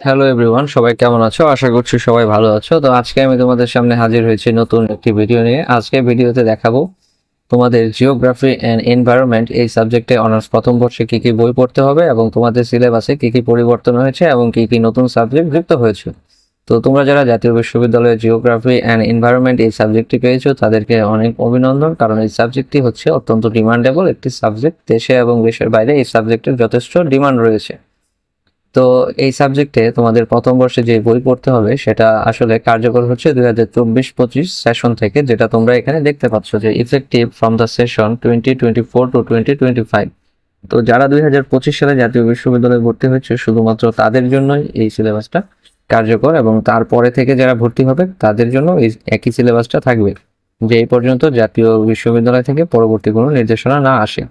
Hello everyone সবাই কেমন আছো? আশা করছি সবাই ভালো আছো। তো আজকে আমি তোমাদের সামনে হাজির হয়েছি নতুন একটি ভিডিও নিয়ে। আজকে ভিডিওতে দেখাবো তোমাদের জিওগ্রাফি অ্যান্ড এনভায়রনমেন্ট এই সাবজেক্টে অনার্স প্রথম বর্ষে কি কি বই পড়তে হবে এবং তোমাদের সিলেবাসে কি কি পরিবর্তন হয়েছে এবং কি কি নতুন সাবজেক্ট যুক্ত হয়েছে। তো তোমরা যারা জাতীয় বিশ্ববিদ্যালয়ে জিওগ্রাফি অ্যান্ড এনভায়রনমেন্ট এই সাবজেক্টটি পেয়েছ, তাদেরকে অনেক অভিনন্দন। কারণ এই সাবজেক্টটি হচ্ছে অত্যন্ত ডিমান্ডেবল একটি সাবজেক্ট দেশে এবং দেশের বাইরে এই সাবজেক্টের যথেষ্ট ডিমান্ড রয়েছে। তো এই সাবজেক্টে তোমাদের প্রথম বর্ষে যে বই পড়তে হবে, সেটা আসলে কার্যকর হচ্ছে দুই হাজার চব্বিশ পঁচিশ সেশন থেকে, যেটা তোমরা এখানে দেখতে পাচ্ছ যে effective from the session twenty twenty four to twenty twenty five তো যারা দুই হাজার পঁচিশ সালে জাতীয় বিশ্ববিদ্যালয়ে ভর্তি হয়েছে, শুধুমাত্র তাদের জন্যই এই সিলেবাসটা কার্যকর এবং তারপরে থেকে যারা ভর্তি হবে, তাদের জন্য এই একই সিলেবাসটা থাকবে, যে এই পর্যন্ত জাতীয় বিশ্ববিদ্যালয় থেকে পরবর্তী কোনো নির্দেশনা না আসে।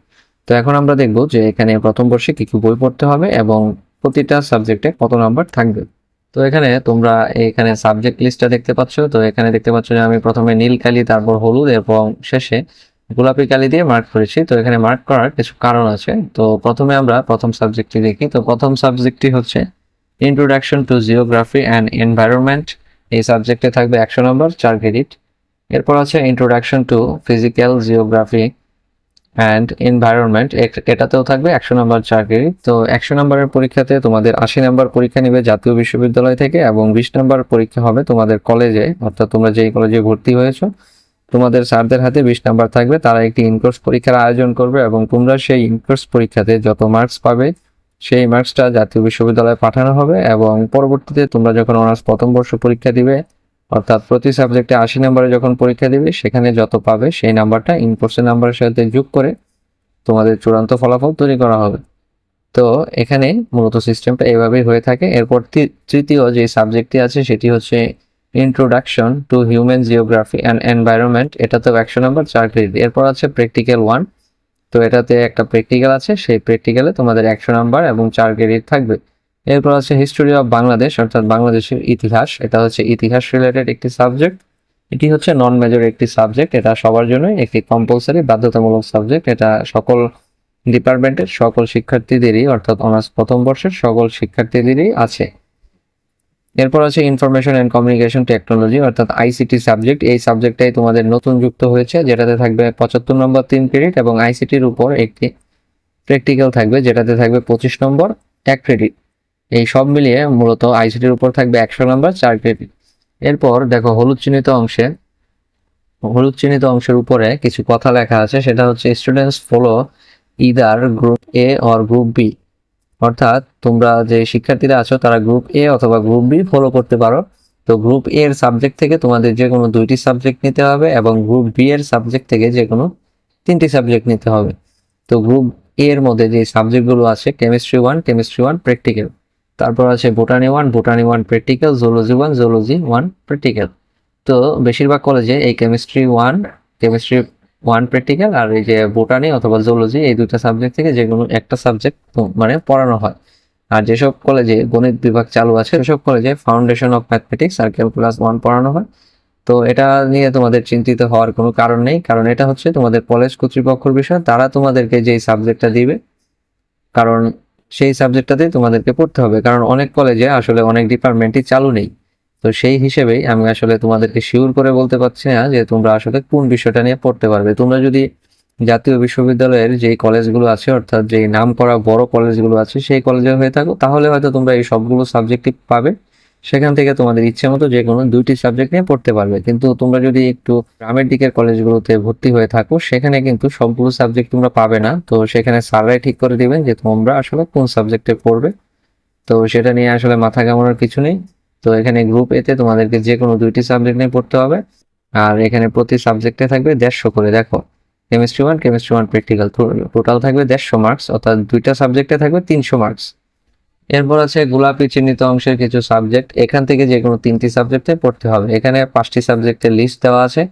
তো এখন আমরা দেখব যে এখানে প্রথম বর্ষে কি কি বই পড়তে হবে এবং প্রতিটা সাবজেক্টে কত নাম্বার থাকবে? তো এখানে তোমরা এখানে সাবজেক্ট লিস্টটা দেখতে পাচ্ছ। তো এখানে দেখতে পাচ্ছ যে আমি প্রথমে নীল কালি, তারপর হলুদ এবং শেষে গোলাপি কালি দিয়ে মার্ক করেছি। তো এখানে মার্ক করার কিছু কারণ আছে। তো প্রথমে আমরা প্রথম সাবজেক্টটি দেখি। তো প্রথম সাবজেক্টটি হচ্ছে introduction to geography and environment এই সাবজেক্টে থাকবে একশো নম্বর, চার ক্রেডিট এরপর আছে introduction to physical geography and environment এটাতেও থাকবে একশো নম্বর চাকরি। তো একশো নম্বরের পরীক্ষাতে তোমাদের আশি নম্বর পরীক্ষা নেবে জাতীয় বিশ্ববিদ্যালয় থেকে এবং বিশ নম্বর পরীক্ষা হবে তোমাদের কলেজে, অর্থাৎ তোমরা যেই কলেজে ভর্তি হয়েছো, তোমাদের স্যারদের হাতে বিশ নাম্বার থাকবে। তারা একটি ইনকোর্স পরীক্ষার আয়োজন করবে এবং তোমরা সেই ইনকোর্স পরীক্ষাতে যত মার্কস পাবে, সেই মার্কসটা জাতীয় বিশ্ববিদ্যালয়ে পাঠানো হবে এবং পরবর্তীতে তোমরা যখন অনার্স প্রথম বর্ষ পরীক্ষা দিবে অর্থাৎ প্রতি সাবজেক্টে আশি নম্বরে যখন পরীক্ষা দিবে, সেখানে যত পাবে, সেই নাম্বারটা ইনকোর্সের নাম্বারের সাথে যোগ করে তোমাদের চূড়ান্ত ফলাফল তৈরি করা হবে। তো এখানে মূলত সিস্টেমটা এভাবেই হয়ে থাকে। এরপর তৃতীয় যে সাবজেক্টটি আছে, সেটি হচ্ছে introduction to human geography and environment এটা তো একশো নম্বর চার ক্রেডিট এরপর আছে প্র্যাকটিক্যাল ওয়ান তো এটাতে একটা প্র্যাকটিক্যাল আছে। সেই প্র্যাকটিক্যালে তোমাদের একশো নাম্বার এবং চার ক্রেডিট থাকবে। এরপর আছে হিস্টোরি অফ বাংলাদেশ অর্থাৎ বাংলাদেশের ইতিহাস। এটা হচ্ছে ইতিহাস রিলেটেড একটি সাবজেক্ট এটি হচ্ছে নন মেজর একটি সাবজেক্ট এটা সবার জন্যই একটি কম্পালসারি বাধ্যতামূলক সাবজেক্ট এটা সকল ডিপার্টমেন্টের সকল শিক্ষার্থীদেরই, অর্থাৎ অনার্স প্রথম বর্ষের সকল শিক্ষার্থীদেরই আছে। এরপর আছে ইনফরমেশন অ্যান্ড কমিউনিকেশন টেকনোলজি অর্থাৎ আইসিটি সাবজেক্ট এই সাবজেক্টটাই তোমাদের নতুন যুক্ত হয়েছে, যেটাতে থাকবে পঁচাত্তর নম্বর তিন ক্রেডিট এবং আইসিটির উপর একটি প্র্যাকটিক্যাল থাকবে, যেটাতে থাকবে পঁচিশ নম্বর এক ক্রেডিট এই সব মিলিয়ে মূলত আইসিটির উপর থাকবে একশো নম্বর চার ক্রেডিট এরপর দেখো হলুদ চিহ্নিত অংশে, হলুদ চিহ্নিত অংশের উপরে কিছু কথা লেখা আছে, সেটা হচ্ছে students follow either group A or group B অর্থাৎ তোমরা যে শিক্ষার্থীরা আছো, তারা গ্রুপ এ অথবা গ্রুপ বি ফলো করতে পারো। তো গ্রুপ এর সাবজেক্ট থেকে তোমাদের যে কোনো দুইটি সাবজেক্ট নিতে হবে এবং গ্রুপ বি এর সাবজেক্ট থেকে যে কোনো তিনটি সাবজেক্ট নিতে হবে। তো গ্রুপ এর মধ্যে যে সাবজেক্টগুলো আছে chemistry one chemistry one practical তারপর আছে botany one botany one practical zoology one zoology one practical তো বেশিরভাগ কলেজে এই chemistry one chemistry one practical আর এই যে বোটানি অথবা জুলজি এই দুটো সাবজেক্ট থেকে যে কোনো একটা সাবজেক্ট মানে পড়ানো হয়। আর যেসব কলেজে গণিত বিভাগ চালু আছে, সেসব কলেজে ফাউন্ডেশন অফ ম্যাথমেটিক্স আর ক্যালকুলাস ওয়ান পড়ানো হয়। তো এটা নিয়ে তোমাদের চিন্তিত হওয়ার কোনো কারণ নেই, কারণ এটা হচ্ছে তোমাদের কলেজ কর্তৃপক্ষের বিষয়, তারা তোমাদেরকে যেই সাবজেক্টটা দিবে, কারণ সেই সাবজেক্টটাতেই তোমাদেরকে পড়তে হবে। কারণ অনেক কলেজে আসলে অনেক ডিপার্টমেন্টই চালু নেই। তো সেই হিসেবেই আমি আসলে তোমাদেরকে শিওর করে বলতে পারছি না যে তোমরা আসলে কোন বিষয়টা নিয়ে পড়তে পারবে। তোমরা যদি জাতীয় বিশ্ববিদ্যালয়ের যেই কলেজগুলো আছে, অর্থাৎ যেই নাম করা বড় কলেজগুলো আছে, সেই কলেজে হয়ে থাকো, তাহলে হয়তো তোমরা এই সবগুলো সাবজেক্টই পাবে। সেখান থেকে তোমাদের ইচ্ছে মতো যে কোনো দুইটি সাবজেক্ট নিয়ে পড়তে পারবে। কিন্তু তোমরা যদি একটু গ্রামের দিকের কলেজগুলোতে ভর্তি হয়ে থাকো, সেখানে কিন্তু সবগুলো সাবজেক্ট তোমরা পাবে না। তো সেখানে স্যাররাই ঠিক করে দিবেন যে তোমরা আসলে কোন সাবজেক্টে পড়বে। তো সেটা নিয়ে আসলে মাথা ঘামানোর কিছু নেই। তো এখানে গ্রুপ এতে তোমাদেরকে যে কোনো দুইটি সাবজেক্ট নিয়ে পড়তে হবে। আর এখানে প্রতি সাবজেক্টে থাকবে দেড়শো করে, দেখো। Chemistry one chemistry one practical total থাকবে দেড়শো মার্কস অর্থাৎ দুইটা সাবজেক্টে থাকবে তিনশো মার্কস এরপর আছে গোলাপি চিহ্নিত অংশের কিছু সাবজেক্ট এখান থেকে যে কোনো তিনটি সাবজেক্টে পড়তে হবে। এখানে পাঁচটি সাবজেক্টের লিস্ট দেওয়া আছে।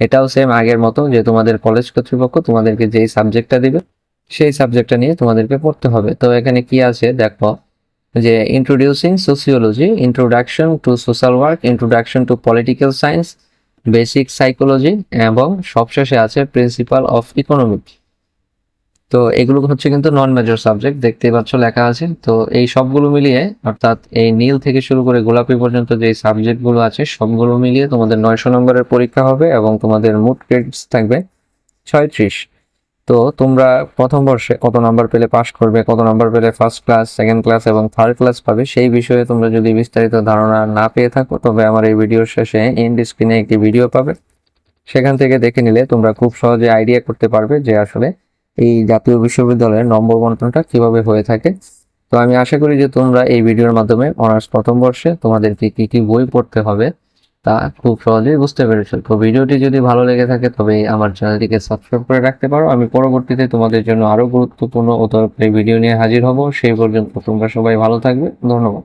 এটাও সেম আগের মতো যে তোমাদের কলেজ কর্তৃপক্ষ তোমাদেরকে যেই সাবজেক্টটা দিবে, সেই সাবজেক্টটা নিয়ে তোমাদেরকে পড়তে হবে। তো এখানে কি আছে? দেখো, যে introducing sociology introduction to social work introduction to political science basic psychology এবং সবশেষে আছে প্রিন্সিপাল অফ ইকোনমিক তো এগুলো হচ্ছে কিন্তু নন মেজর সাবজেক্ট দেখতেই পাচ্ছ লেখা আছে। তো এই সবগুলো মিলিয়ে, অর্থাৎ এই নীল থেকে শুরু করে গোলাপি পর্যন্ত যে সাবজেক্টগুলো আছে, সবগুলো মিলিয়ে তোমাদের নয়শো নম্বরের পরীক্ষা হবে এবং তোমাদের মোট ক্রেডিটস থাকবে ছয়ত্রিশ। তো তোমরা প্রথম বর্ষে কত নাম্বার পেলে পাস করবে, কত নাম্বার পেলে ফার্স্ট ক্লাস সেকেন্ড ক্লাস এবং থার্ড ক্লাস পাবে, সেই বিষয়ে তোমরা যদি বিস্তারিত ধারণা না পেয়ে থাকো, তবে আমার এই ভিডিওর শেষে এন্ড স্ক্রিনে একটি ভিডিও পাবে। সেখান থেকে দেখে নিলে তোমরা খুব সহজে আইডিয়া করতে পারবে যে আসলে এই জাতীয় বিশ্ববিদ্যালয়ের নম্বর বন্টনটা কীভাবে হয়ে থাকে? তো আমি আশা করি যে তোমরা এই ভিডিওর মাধ্যমে অনার্স প্রথম বর্ষে তোমাদেরকে কি কী বই পড়তে হবে তা খুব সহজেই বুঝতে পেরেছ। তো ভিডিওটি যদি ভালো লেগে থাকে তবে আমার চ্যানেলটিকে সাবস্ক্রাইব করে রাখতে পারো। আমি পরবর্তীতে তোমাদের জন্য আরও গুরুত্বপূর্ণ ও দরকারি ভিডিও নিয়ে হাজির হব। সেই পর্যন্ত তোমরা সবাই ভালো থাকবে। ধন্যবাদ।